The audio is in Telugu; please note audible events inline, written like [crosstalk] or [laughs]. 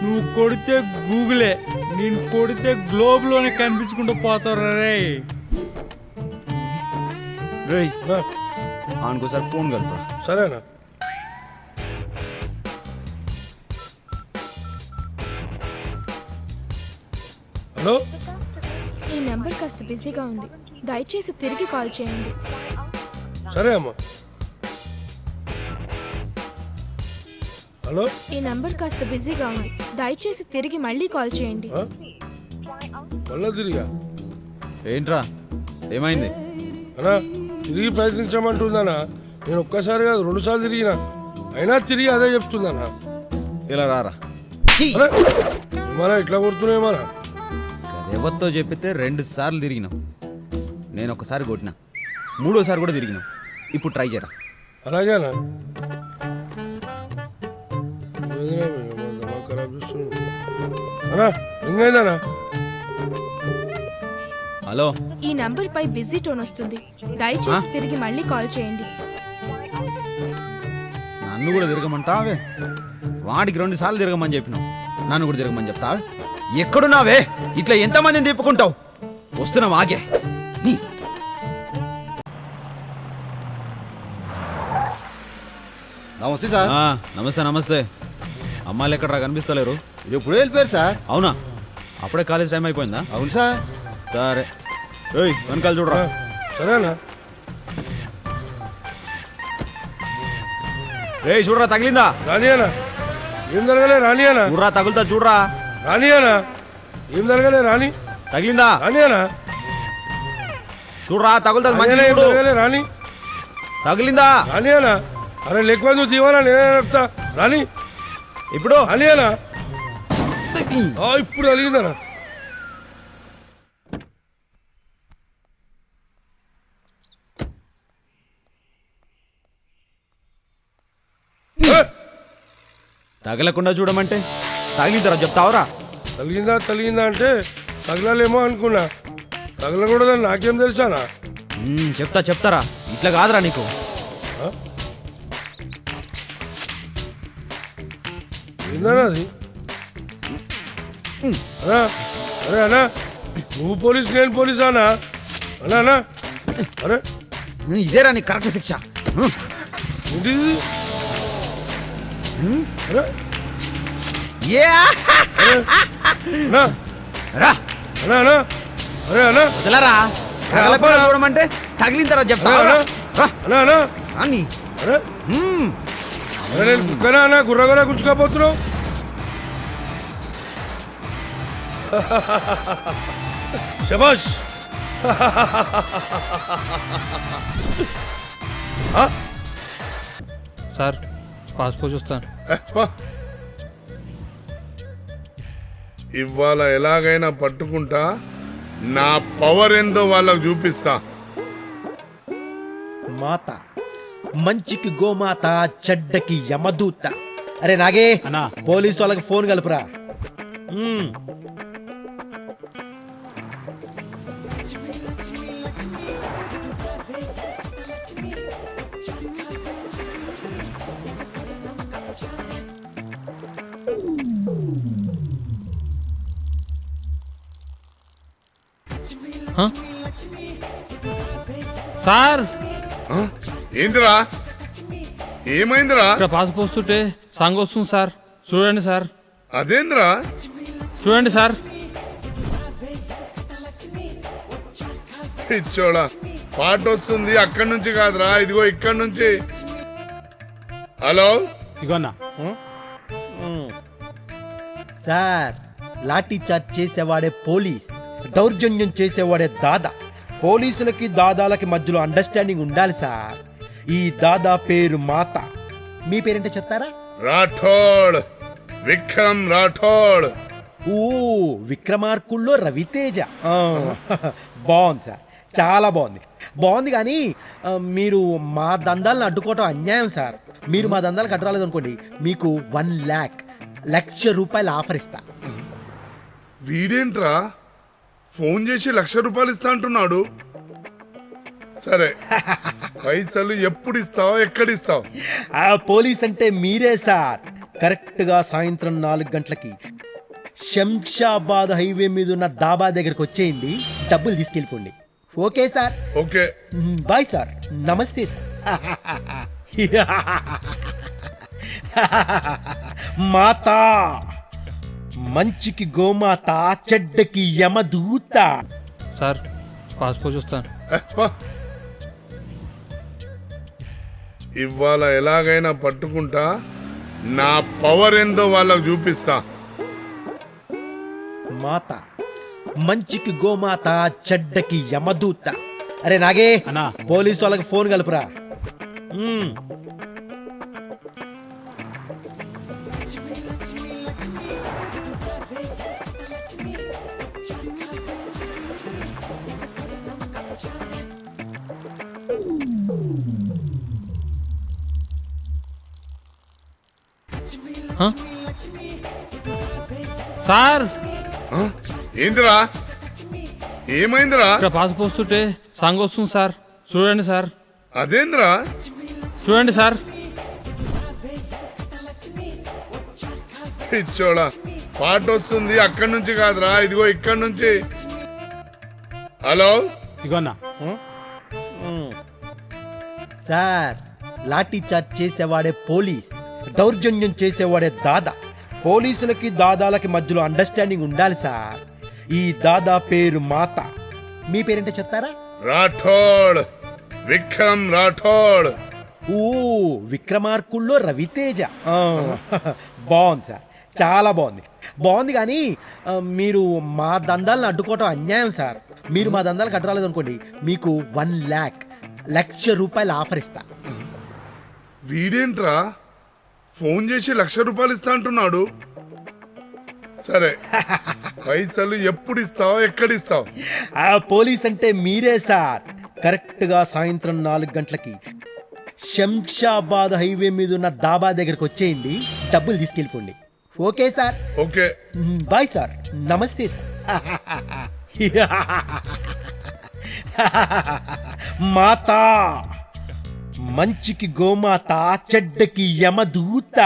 నువ్వు కొడితే గూగులే నేను కొడితే గ్లోబ్లోనే కనిపించుకుంటూ పోతారా రే. రేయ్ ఆ, ఆయనకోసారి ఫోన్ కలుపురా. సరేనా? హలో? ఈ నెంబర్ కాస్త బిజీగా ఉంది. దయచేసి తిరిగి కాల్ చేయండి. సరే అమ్మా. హలో? ఈ నెంబర్ కాస్త బిజీగా ఉంది. దయచేసి తిరిగి మళ్ళీ కాల్ చేయండి. ఆ? మళ్ళా తిరిగా? ఏంట్రా? ఏమైంది? అన్నా తిరిగి ప్రయత్నించమంటుందనా నేను ఒక్కసారి కాదు రెండు సార్లు తిరిగినా. అయినా తిరిగి అదే చెప్తుందన్నా. ఇలా రారా. అరే మన ఇట్లా కొడుతున్నాయేమన్నా ఎవరితో చెప్పితే రెండు సార్లు తిరిగినావు. నేను ఒకసారి కొట్టినా. మూడోసారి కూడా తిరిగినావు. ఇప్పుడు ట్రై చేయరా అలాగేనా హలో. ఈ నెంబర్ పై బిజీ టోన్ వస్తుంది. దయచేసి తిరిగి మళ్ళీ కాల్ చేయండి. నన్ను కూడా తిరగమంటావే? వాడికి రెండు సార్లు తిరగమని చెప్పినావు. నన్ను కూడా తిరగమని చెప్తావే? ఎక్కడున్నావే? ఇట్లా ఎంతమందిని తిప్పుకుంటావు? వస్తున్నావు ఆగే. నీ. నమస్తే సార్. ఆ, నమస్తే నమస్తే. అమ్మాయిలు ఎక్కడరా కనిపిస్తలేరు? ఇది ఎప్పుడు వెళ్ళిపోయారు సార్. అవునా? అప్పుడే కాలేజ్ టైం అయిపోయిందా? అవును సార్. సరే. ఏయ్ వెనకాల చూడరా. సరేనా? రేయ్ చూడరా తగిలిందా? ఏం జరగలే రాని అన్నా? చూడరా తగులుతా చూడరా. రాని అన్నా? ఏం జరగలే రాని తగిలిందా? రాని అన్నా? చూడరా తగులుతా రాని మంచి అన్నా, ఏం చూడు. జరగలే రాని తగిలిందా? రాని అన్నా? అరే లేకపోతే నువ్వు తీవాలా నేనే రాని ఇప్పుడు? రాని అన్నా? ఆ, ఇప్పుడు అలిగిందనా ఏ, తగలకుండా చూడమంటే తగిలిందరా చెప్తావరా? తలిగిందా తలిగిందా అంటే తగలాలేమో అనుకున్నా. తగలకూడదని నాకేం తెలుసానా? మ్మ్, చెప్తా చెప్తారా? ఇట్లా కాదురా నీకు? ఏందన్నా అది? అన్నా అరే అన్నా నువ్వు పోలీస్ నేను పోలీస్ అన్నా? అన్నా అన్నా అరే. ఇదేరా నీ కరెక్ట్ శిక్ష. ఏంటిది? వదలరా తగలకుండా చూడమంటే అని నేను కుక్కనా అన్నా గుర్రగుర్ర గుంజుకోపోతున్నావు శబాష్? సార్ పాస్పోర్ట్ చూస్తాను. ఇవాళ ఎలాగైనా పట్టుకుంటా నా పవర్ ఏందో వాళ్ళకు చూపిస్తా. మాత మంచికి గోమాత చెడ్డకి యమదూత. అరే నాగే అన్నా. పోలీసు వాళ్ళకి ఫోన్ కలుపురా. సార్? ఏందిరా? ఏమైందిరా? ఇక్కడ పాస్పోర్ట్ వస్తుంటే సాంగ్ వస్తుంది సార్. చూడండి సార్. అదేందిరా? చూడండి సార్. పిచ్చోడా పాట వస్తుంది అక్కడి నుంచి కాదురా ఇదిగో ఇక్కడి నుంచి. హలో? సార్ లాఠీ చార్జ్ చేసేవాడే పోలీస్. దౌర్జన్యం చేసేవాడే దాదా. పోలీసులకి దాదాలకి మధ్యలో అండర్స్టాండింగ్ ఉండాలి సార్. ఈ దాదా పేరు మాత. మీ పేరేంటో చెప్తారా? రాఠోడ్. విక్రమ్ రాఠోడ్. ఓ విక్రమార్కుల్లో రవితేజ. ఆ, బాగుంది సార్. చాలా బాగుంది. బాగుంది కానీ ఆ, మీరు మా దందాలను అడ్డుకోవటం అన్యాయం సార్. మీరు మా దందాలకు అడ్డు రాలేదు అనుకోండి మీకు వన్ ల్యాక్ లక్ష రూపాయలు ఆఫర్ ఇస్తా. వీడేంట్రా? ఫోన్ చేసి లక్ష రూపాయలు ఇస్తా అంటున్నాడు. సరే [laughs] పైసలు ఎప్పుడు ఇస్తావు ఎక్కడ ఇస్తావు? ఆ పోలీస్ అంటే మీరే సార్. కరెక్ట్గా సాయంత్రం నాలుగు గంటలకి శంషాబాద్ హైవే మీద ఉన్న దాబా దగ్గరకు వచ్చేయండి డబ్బులు తీసుకెళ్ళిపోండి. Okay sir? Okay. Bye sir. నమస్తే సార్. [laughs] మాత! మంచికి గోమాత చెడ్డకి యమదూత సార్ పాస్పోర్ట్ చూస్తాను. ఇవాళ ఎలాగైనా పట్టుకుంటా నా పవర్ ఏందో వాళ్ళకు చూపిస్తా మాత మంచికి గోమాత చెడ్డకి యమదూత అరే నాగే అన్నా. పోలీసు వాళ్ళకి ఫోన్ కలుపురా మ్మ్. సార్? ఏందిరా? ఏమైందిరా? ఇక్కడ వస్తుంటే సాంగ్ వస్తుంది సార్. చూడండి సార్. అదేందిరా? చూడండి సార్. పిచ్చోడా పాట వస్తుంది అక్కడి నుంచి కాదురా ఇదిగో ఇక్కడి నుంచి. హలో? ఇగోన్నా సార్ లాఠీ చార్జ్ చేసేవాడే పోలీస్ దౌర్జన్యం చేసేవాడే దాదా. పోలీసులకి దాదాలకి మధ్యలో అండర్స్టాండింగ్ ఉండాలి సార్. ఈ దాదా పేరు మాత. మీ పేరేంటో చెప్తారా? రాఠోడ్. విక్రమ్ రాఠోడ్. ఓ విక్రమార్కుల్లో రవితేజ. ఆ, బాగుంది సార్. చాలా బాగుంది. బాగుంది కానీ ఆ, మీరు మా దందాలను అడ్డుకోవటం అన్యాయం సార్. మీరు మా దందాలకు అడ్డు అనుకోండి మీకు వన్ ల్యాక్ లక్ష రూపాయలు ఆఫర్ ఇస్తా. వీడేంట్రా? ఫోన్ చేసి లక్ష రూపాయలు ఇస్తా అంటున్నాడు. సరే పైసలు ఎప్పుడు ఇస్తావు ఎక్కడ ఇస్తావు ఆ పోలీస్ అంటే మీరే సార్. కరెక్ట్గా సాయంత్రం నాలుగు గంటలకి శంషాబాద్ హైవే మీద ఉన్న దాబా దగ్గరకు వచ్చేయండి డబ్బులు తీసుకెళ్ళిపోండి. Okay sir? Okay. Bye sir. నమస్తే సార్. [laughs] మాత! మంచికి గోమాత చెడ్డకి యమదూత.